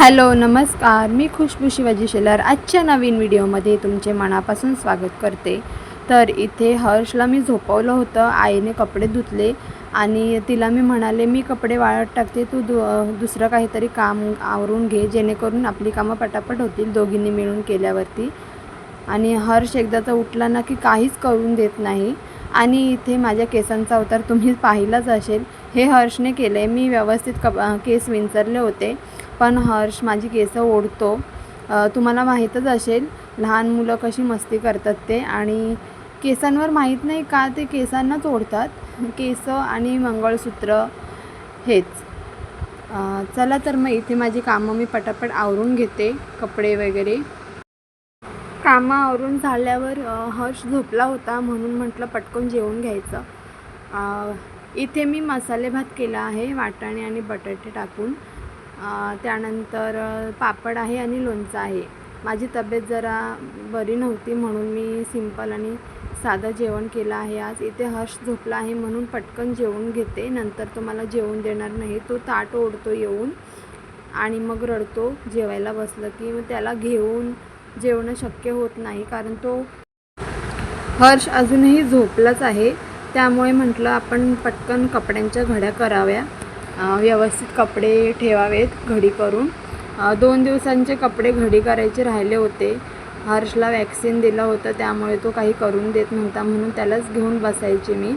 Hello नमस्कार. मी खुशबू शिवाजी शेलार. आजच्या नवीन व्हिडिओमध्ये तुमचे मनापासून स्वागत करते. तर इथे हर्षला मी झोपवलं होतं. आईने कपडे धुतले आणि तिला मी म्हणाले मी कपडे वाळत टाकते. तू दु दुसरं काहीतरी काम आवरून घे. जेणेकरून आपली कामं पटापट होतील दोघींनी मिळून केल्यावरती. आणि हर्ष एकदाचा उठला ना की काहीच करून देत नाही. आणि इथे माझ्या केसांचा अवतार तुम्ही पाहिलाच असेल. हे हर्षने केलं आहे मी व्यवस्थित कप केस विंचरले होते. पण हर्ष माझी केसं ओढतो. तुम्हाला माहीतच असेल लहान मुलं कशी मस्ती करतात ते आणि केसांवर माहीत नाही का ते केसांनाच ओढतात. केस आणि मंगळसूत्र हेच. चला तर मग इथे माझी कामं मी पटापट आवरून घेते कपडे वगैरे. कामं आवरून झाल्यावर हर्ष झोपला होता म्हणून म्हटलं पटकन जेवून घ्यायचं. इथे मी मसाले भात केला आहे वाटाणे आणि बटाटे टाकून. त्यानंतर पापड आहे आणि लोणचं आहे. माझी तब्येत जरा बरी नव्हती म्हणून मी सिंपल आणि साधं जेवण केलं आहे आज. इथे हर्ष झोपला आहे म्हणून पटकन जेवून घेते. नंतर तो मला जेवण देणार नाही. तो ताट ओढतो येऊन आणि मग रडतो. जेवायला बसलं की मग त्याला घेऊन जेवणं शक्य होत नाही कारण तो हर्ष अजूनही झोपलाच आहे. त्यामुळे म्हटलं आपण पटकन कपड्यांच्या घड्या कराव्या. व्यवस्थित कपडे ठेवावेत घडी करून. दोन दिवसांचे कपडे घडी करायचे राहिले होते. हर्षला वॅक्सिन दिलं होतं त्यामुळे तो काही करून देत नव्हता म्हणून त्यालाच घेऊन बसायचे मी.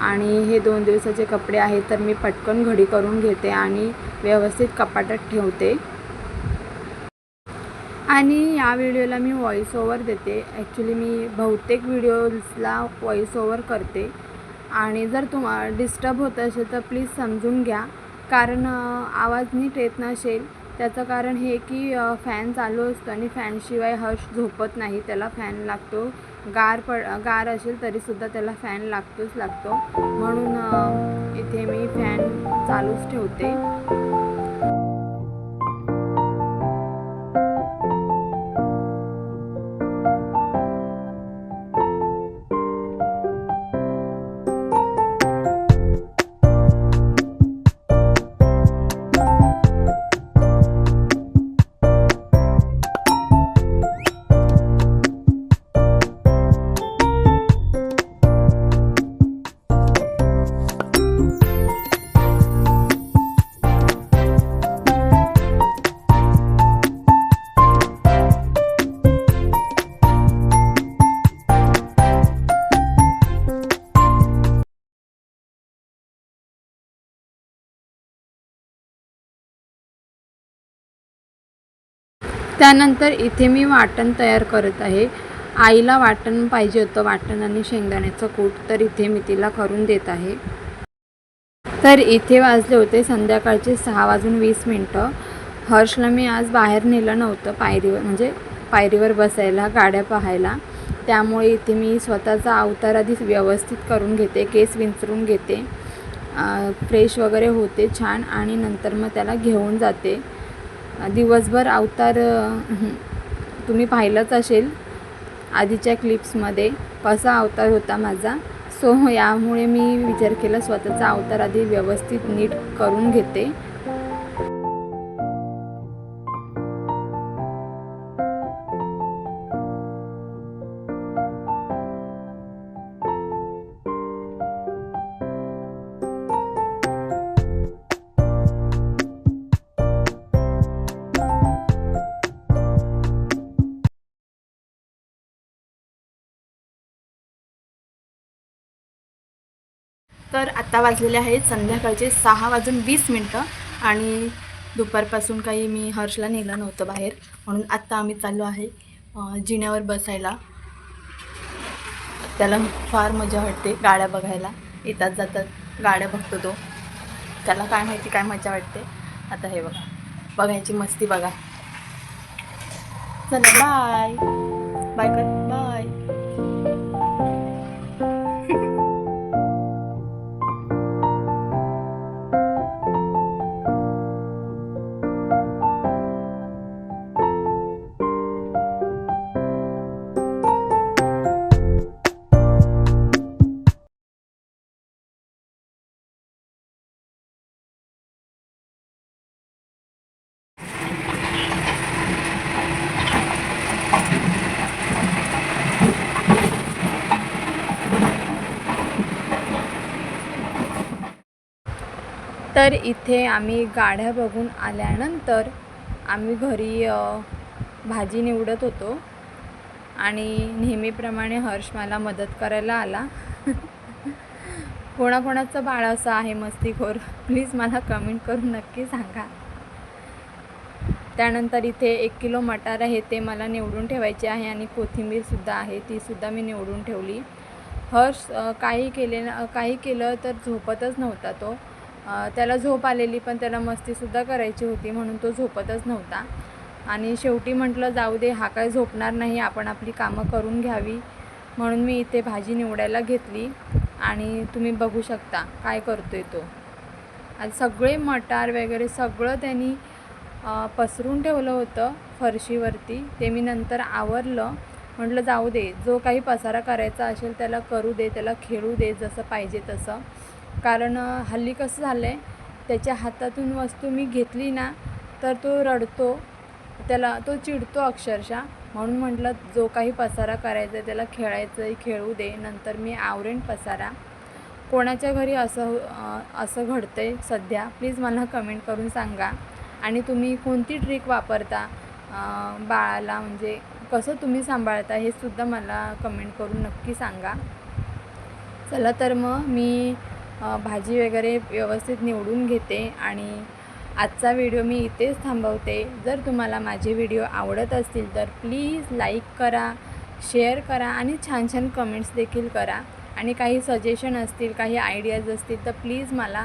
आणि हे दोन दिवसाचे कपडे आहेत तर मी पटकन घडी करून घेते आणि व्यवस्थित कपाटात ठेवते. आणि या व्हिडिओला मी व्हॉईस ओवर देते. ॲक्च्युली मी बहुतेक व्हिडिओजला व्हॉईस ओवर करते. आणि जर तुम्हाला डिस्टर्ब होत असेल तर प्लीज समजून घ्या. कारण आवाज नीट येत नसेल त्याचं कारण हे की फॅन चालू असतो आणि फॅनशिवाय हर्ष झोपत नाही. त्याला फॅन लागतो. गार पड गार असेल तरीसुद्धा त्याला फॅन लागतोच लागतो. म्हणून इथे मी फॅन चालूच ठेवते. त्यानंतर इथे मी वाटण तयार करत आहे. आईला वाटण पाहिजे होतं वाटण आणि शेंगदाण्याचं कूट तर इथे मी तिला करून देत आहे. तर इथे वाजले होते संध्याकाळचे सहा वाजून वीस मिनटं. हर्षला मी आज बाहेर नेलं नव्हतं पायरीवर म्हणजे पायरीवर बसायला गाड्या पाहायला. त्यामुळे इथे मी स्वतःचा अवतार आधी व्यवस्थित करून घेते केस विंचरून घेते. फ्रेश वगैरे होते छान आणि नंतर मग त्याला घेऊन जाते. दिवसभर अवतार तुम्ही पाहिलंच असेल. आधीच्या क्लिप्समध्ये कसा अवतार होता माझा. सो यामुळे मी विचार केला स्वतःचा अवतार आधी व्यवस्थित नीट करून घेते. तर आत्ता वाजलेले आहेत संध्याकाळचे सहा वाजून वीस मिनटं आणि दुपारपासून काही मी हर्षला नेलं नव्हतं बाहेर म्हणून आत्ता आम्ही चाललो आहे जिण्यावर जिन्यावर बसायला. त्याला फार मजा वाटते गाड्या बघायला. येतात जातात गाड्या बघतो तो. त्याला काय माहिती काय मजा वाटते. आता हे बघा बघायची मस्ती बघा. चला बाय बाय कर तर इथे आम्ही गाड्या बघून आल्यानंतर आम्ही घरी भाजी निवडत होतो. आणि नेहमीप्रमाणे हर्ष मला मदत करायला आला. कोणाकोणाचं बाळ असं आहे मस्तीखोर प्लीज मला कमेंट करून नक्की सांगा. त्यानंतर इथे एक किलो मटार आहे ते मला निवडून ठेवायचे आहे आणि कोथिंबीरसुद्धा आहे तीसुद्धा मी निवडून ठेवली. हर्ष काही केले ना काही केलं तर झोपतच नव्हता तो. त्याला झोप आलेली पण त्याला मस्तीसुद्धा करायची होती म्हणून तो झोपतच नव्हता. आणि शेवटी म्हटलं जाऊ दे हा काय झोपणार नाही आपण आपली कामं करून घ्यावी. म्हणून मी इथे भाजी निवडायला घेतली आणि तुम्ही बघू शकता काय करतोय तो. आज सगळे मटार वगैरे सगळं त्यांनी पसरून ठेवलं होतं फरशीवरती. ते मी नंतर आवरलं. म्हटलं जाऊ दे जो काही पसारा करायचा असेल त्याला करू दे त्याला खेळू दे जसं पाहिजे तसं. कारण हल्ली कसं झालं आहे त्याच्या हातातून वस्तू मी घेतली ना तर तो रडतो. त्याला तो चिडतो अक्षरशः. म्हणून म्हटलं जो काही पसारा करायचा आहे त्याला खेळायचं आहे खेळू दे. नंतर मी आवरेन पसारा. कोणाच्या घरी असं हो, असं घडतं आहे सध्या प्लीज मला कमेंट करून सांगा. आणि तुम्ही कोणती ट्रिक वापरता बाळाला? म्हणजे कसं तुम्ही सांभाळता हे सुद्धा मला कमेंट करून नक्की सांगा. चला तर मग मी भाजी वगैरे व्यवस्थित निवडून घेते आणि आजचा व्हिडिओ मी इथेच थांबवते. जर तुम्हाला माझे व्हिडिओ आवडत असतील तर प्लीज लाईक करा शेअर करा आणि छान छान कमेंट्स देखील करा. आणि काही सजेशन असतील काही आयडियाज असतील तर प्लीज मला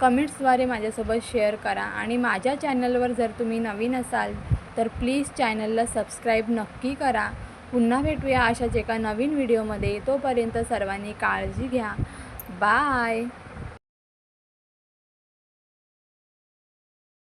कमेंट्सद्वारे माझ्यासोबत शेअर करा. आणि माझ्या चॅनलवर जर तुम्ही नवीन असाल तर प्लीज चॅनलला सबस्क्राईब नक्की करा. पुन्हा भेटूया अशाच एका नवीन व्हिडिओमध्ये. तोपर्यंत सर्वांनी काळजी घ्या. बाय